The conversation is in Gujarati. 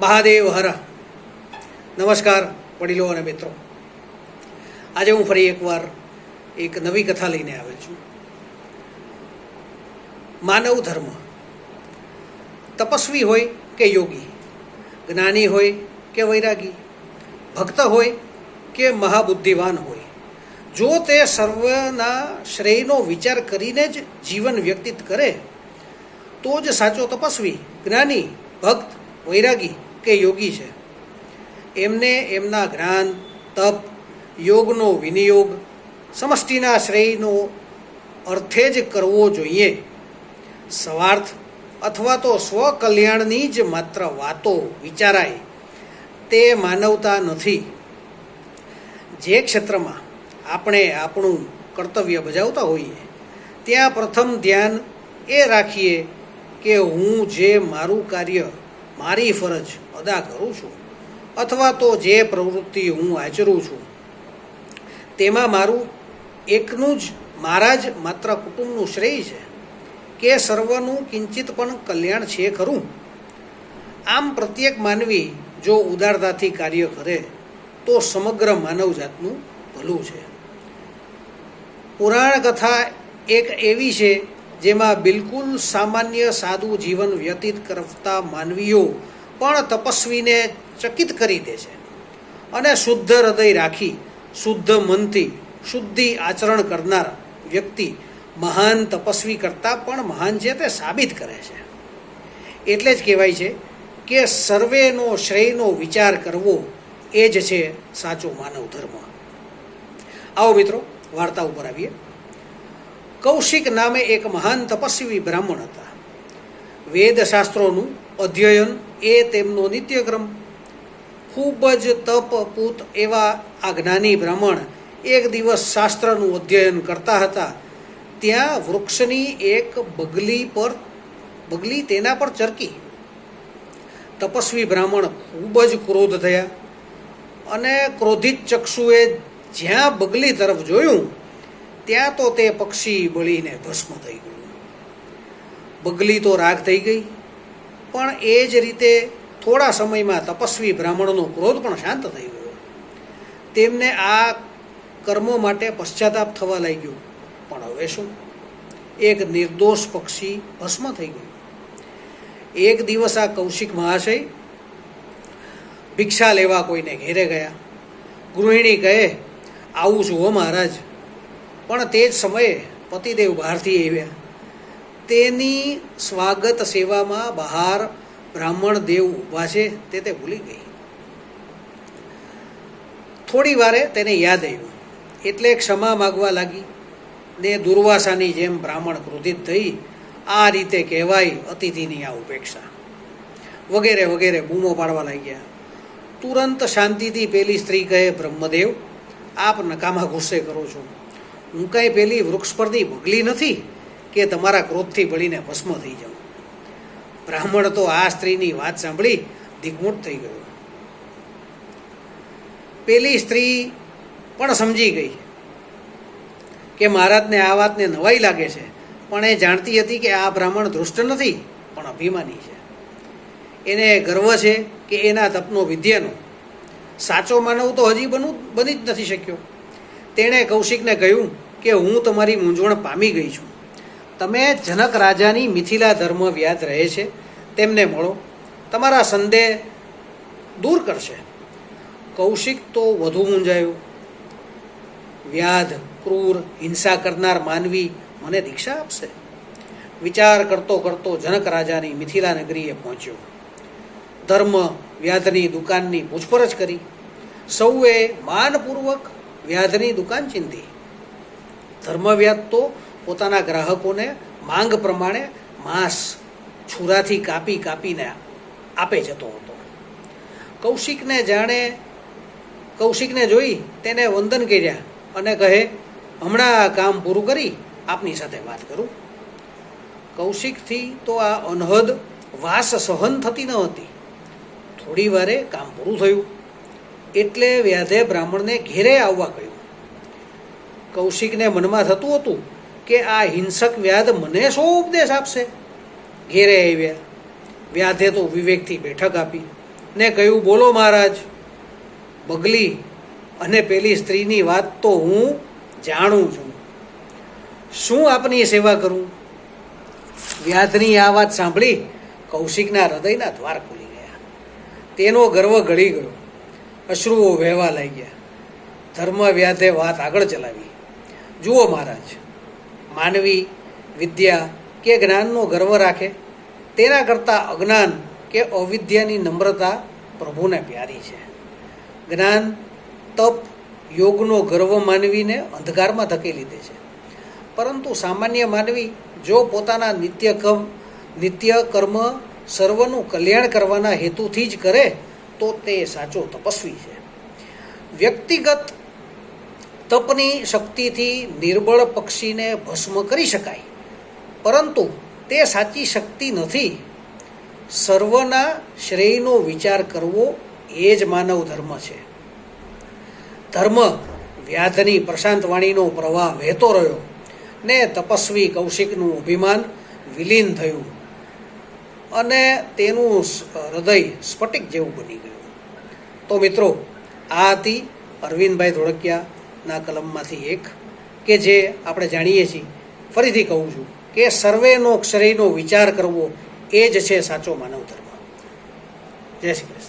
મહાદેવ હર. નમસ્કાર વડીલો અને મિત્રો. આજે હું ફરી એકવાર એક નવી કથા લઈને આવેલ છું. માનવ ધર્મ. તપસ્વી હોય કે યોગી, જ્ઞાની હોય કે વૈરાગી, ભક્ત હોય કે મહાબુદ્ધિવાન હોય, જો તે સર્વના શ્રેયનો વિચાર કરીને જ જીવન વ્યતીત કરે, તો જ સાચો તપસ્વી, જ્ઞાની, ભક્ત, વૈરાગી કે યોગી છે. એમને એમના જ્ઞાન, તપ, યોગનો વિનિયોગ, સમષ્ટિના શ્રેયનો અર્થે જ કરવો જોઈએ. સ્વાર્થ અથવા તો સ્વકલ્યાણની જ માત્ર વાતો વિચારાય તે માનવતા નથી. જે ક્ષેત્રમાં આપણે આપણું કર્તવ્ય બજાવતા હોઈએ, ત્યાં પ્રથમ ધ્યાન એ રાખીએ કે હું જે મારું કાર્ય મારી ફરજ અદા કરું છું. અથવા તો જે પ્રવૃત્તિ હું આચરું છું, તેમાં મારું એકનું જ, મારા જ માત્ર કુટુંબનું શ્રેય છે, કે સર્વનું કિંચિત પણ કલ્યાણ છે ખરું? આમ પ્રત્યેક માનવી જો ઉદારતાથી કાર્ય કરે, તો સમગ્ર માનવજાતનું ભલું છે. પુરાણ કથા એક એવી છે જેમાં બિલકુલ સામાન્ય સાદું જીવન વ્યતીત કરતા માનવીઓ પણ તપસ્વીને ચકિત કરી દે છે. અને શુદ્ધ હૃદય રાખી, શુદ્ધ મનથી શુદ્ધિ આચરણ કરનાર વ્યક્તિ મહાન તપસ્વી કરતાં પણ મહાન છે તે સાબિત કરે છે. એટલે જ કહેવાય છે કે સર્વેનો શ્રેયનો વિચાર કરવો એ જ છે સાચો માનવ ધર્મ. આવો મિત્રો, વાર્તા ઉપર આવીએ. કૌશિક નામે એક મહાન તપસ્વી બ્રાહ્મણ હતા. વેદશાસ્ત્રોનું અધ્યયન એ તેમનો નિત્યક્રમ. ખૂબ જ તપપૂત એવા આ જ્ઞાની બ્રાહ્મણ એક દિવસ શાસ્ત્રનું અધ્યયન કરતા હતા. ત્યાં વૃક્ષની એક બગલી પર, બગલી તેના પર ચરકી. તપસ્વી બ્રાહ્મણ ખૂબ જ ક્રોધ થયા અને ક્રોધિત ચક્ષુએ જ્યાં બગલી તરફ જોયું ત્યાં તો તે પક્ષી બળીને ભસ્મ થઈ ગયું. બગલી તો રાગ થઈ ગઈ, પણ એ જ રીતે થોડા સમયમાં તપસ્વી બ્રાહ્મણનો ક્રોધ પણ શાંત થઈ ગયો. તેમને આ કર્મો માટે પશ્ચાતાપ થવા લાગ્યો. પણ હવે શું? એક નિર્દોષ પક્ષી ભસ્મ થઈ ગયું. એક દિવસ આ કૌશિક મહાશય ભિક્ષા લેવા કોઈને ઘેરે ગયા. ગૃહિણી કહે, આવું છું હો મહારાજ પણ તે જ સમયે પતિદેવ બહારથી આવ્યા. તેની સ્વાગત સેવામાં બહાર બ્રાહ્મણ દેવ ઊભા છે તે તે ભૂલી ગઈ. થોડી વારે તેને યાદ આવ્યું. એટલે ક્ષમા માગવા લાગી. ને દુર્વાસાની જેમ બ્રાહ્મણ ક્રોધિત થઈ આ રીતે કહેવાય અતિથિની આ ઉપેક્ષા. વગેરે વગેરે બૂમો પાડવા લાગ્યા. તુરંત શાંતિથી પેલી સ્ત્રી કહે, બ્રહ્મદેવ, આપ નકામા ગુસ્સે કરો છો. હું કાંઈ પેલી વૃક્ષ પરથી બગલી નથી કે તમારા ક્રોધથી બળીને ભસ્મ થઈ જાઉં? બ્રાહ્મણ તો આ સ્ત્રીની વાત સાંભળી દિગ્મૂઢ થઈ ગયો. પેલી સ્ત્રી પણ સમજી ગઈ કે મહારાજને આ વાતને નવાઈ લાગે છે, પણ એ જાણતી હતી કે આ બ્રાહ્મણ ધૃષ્ટ નથી, પણ અભિમાની છે. એને ગર્વ છે કે એના તપનો વિદ્યાનો સાચો માનવ તો હજી બનવું બની જ નથી શક્યો. તેણે કૌશિકને કહ્યું કે હું તમારી મૂંઝવણ પામી ગઈ છું. તમે જનક રાજાની મિથિલા ધર્મ વ્યાદ રહે છે. તેમને મળો. તમારા સંદેહ દૂર કરશે. કૌશિક તો વધુ મૂંઝાયો. વ્યાધ, ક્રૂર, હિંસા કરનાર માનવી મને દીક્ષા આપશે. વિચાર કરતો કરતો જનક રાજાની મિથિલા નગરીએ પહોંચ્યો. ધર્મ વ્યાધની દુકાનની પૂછપરછ કરી. સૌએ માનપૂર્વક વ્યાધની દુકાન ચીંધી. ધર્મવ્યાજ તો પોતાના ગ્રાહકોને માંગ પ્રમાણે માંસ છુરાથી કાપી કાપીને આપે જતો હતો. કૌશિકને જાણે, કૌશિકને જોઈ તેને વંદન કર્યા અને કહે, હમણાં આ કામ પૂરું કરી, આપની સાથે વાત કરું. કૌશિકથી તો આ અનહદ વાસ સહન થતી ન હતી. થોડી વારે કામ પૂરું થયું. એટલે વ્યાધે બ્રાહ્મણને ઘેરે આવવા કહ્યું. કૌશિકને મનમાં થતું હતું કે આ હિંસક વ્યાધ મને શો ઉપદેશ આપશે? ઘેરે આવ્યા. વ્યાધે તો વિવેકથી બેઠક આપી ને કહ્યું, બોલો મહારાજ, બગલી અને પેલી સ્ત્રીની વાત તો હું જાણું છું. શું આપની સેવા કરું? વ્યાધની આ વાત સાંભળી કૌશિકના હૃદયના દ્વાર ખુલી ગયા. તેનો ગર્વ ગળી ગયો. અશ્રુઓ વહેવા લાગ્યા. ધર્મ વ્યાધે વાત આગળ ચલાવી. જુઓ મહારાજ, માનવી, વિદ્યા કે જ્ઞાનનો ગર્વ રાખે, તેના કરતાં અજ્ઞાન કે અવિદ્યાની નમ્રતા પ્રભુને પ્યારી છે. જ્ઞાન, તપ, યોગનો ગર્વ માનવીને અંધકારમાં ધકેલી દે છે. પરંતુ સામાન્ય માનવી જો પોતાના નિત્ય નિત્ય કર્મ સર્વનું કલ્યાણ કરવાના હેતુથી જ કરે તો તે સાચો તપસ્વી છે. વ્યક્તિગત તપની શક્તિથી નિર્બળ પક્ષીને ભસ્મ કરી શકાય. પરંતુ તે સાચી શક્તિ નથી. સર્વના શ્રેયનો વિચાર કરવો એ જ માનવ ધર્મ છે. ધર્મ વ્યાધની પ્રશાંત વાણીનો પ્રવાહ વહેતો રહ્યો ને તપસ્વી કૌશિકનું અભિમાન વિલીન થયું. અને તેનું હૃદય સ્ફટિક જેવું બની ગયું. તો મિત્રો, આ હતી અરવિંદભાઈ ધોળકિયાના કલમમાંથી એક, કે જે આપણે જાણીએ છીએ. ફરીથી કહું છું કે સર્વેનો શ્રેયનો વિચાર કરવો એ જ છે સાચો માનવ ધર્મ જય શ્રી કૃષ્ણ.